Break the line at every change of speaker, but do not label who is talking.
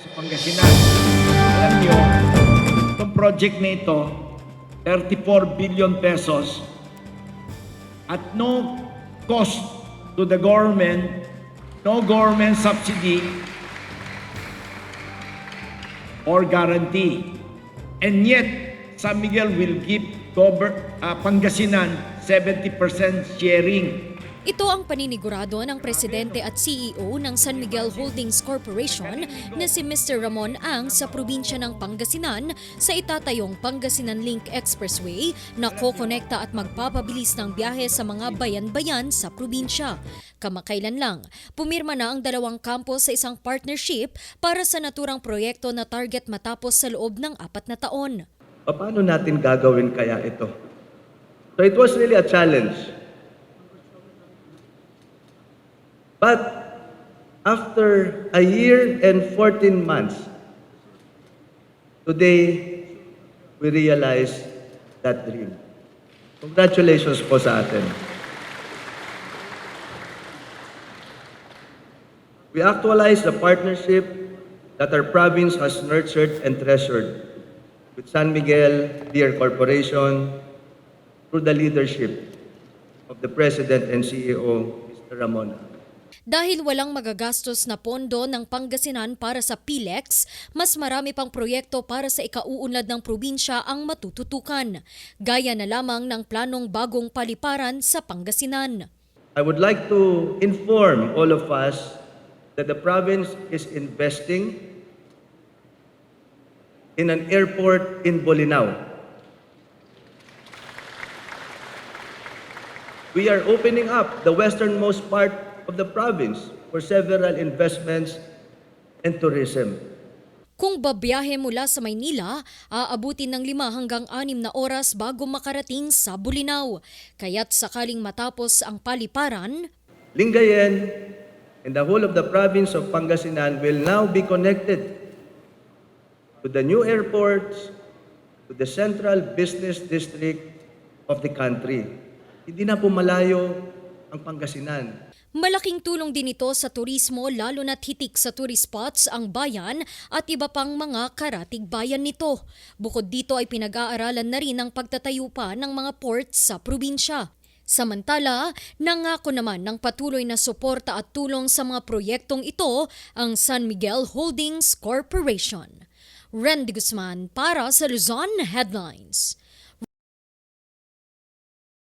sa Pangasinan. Alam niyo, itong project na ito, 34 billion pesos at no cost to the government, no government subsidy or guarantee. And yet, San Miguel will give gover- uh, Pangasinan 70% sharing
Ito ang paninigurado ng presidente at CEO ng San Miguel Holdings Corporation na si Mr. Ramon Ang sa probinsya ng Pangasinan sa itatayong Pangasinan Link Expressway na kokonekta at magpapabilis ng biyahe sa mga bayan-bayan sa probinsya. Kamakailan lang, pumirma na ang dalawang campus sa isang partnership para sa naturang proyekto na target matapos sa loob ng apat na taon.
Paano natin gagawin kaya ito? So it was really a challenge. But after a year and 14 months, today we realize that dream. Congratulations po sa atin. We actualized the partnership that our province has nurtured and treasured with San Miguel Deer Corporation through the leadership of the President and CEO, Mr. Ramon.
Dahil walang magagastos na pondo ng Pangasinan para sa PILEX, mas marami pang proyekto para sa ikauunlad ng probinsya ang matututukan, gaya na lamang ng planong bagong paliparan sa Pangasinan.
I would like to inform all of us that the province is investing in an airport in Bolinao. We are opening up the westernmost part of the province for several investments and tourism.
Kung babiyahe mula sa Maynila, aabutin ng lima hanggang anim na oras bago makarating sa Bulinaw. Kaya't sakaling matapos ang paliparan,
Lingayen and the whole of the province of Pangasinan will now be connected to the new airports, to the central business district of the country. Hindi na po malayo ang Pangasinan.
Malaking tulong din ito sa turismo lalo na't hitik sa tourist spots ang bayan at iba pang mga karatig bayan nito. Bukod dito ay pinag-aaralan na rin ang pagtatayo pa ng mga ports sa probinsya. Samantala, nangako naman ng patuloy na suporta at tulong sa mga proyektong ito ang San Miguel Holdings Corporation. Randy Guzman para sa Luzon Headlines.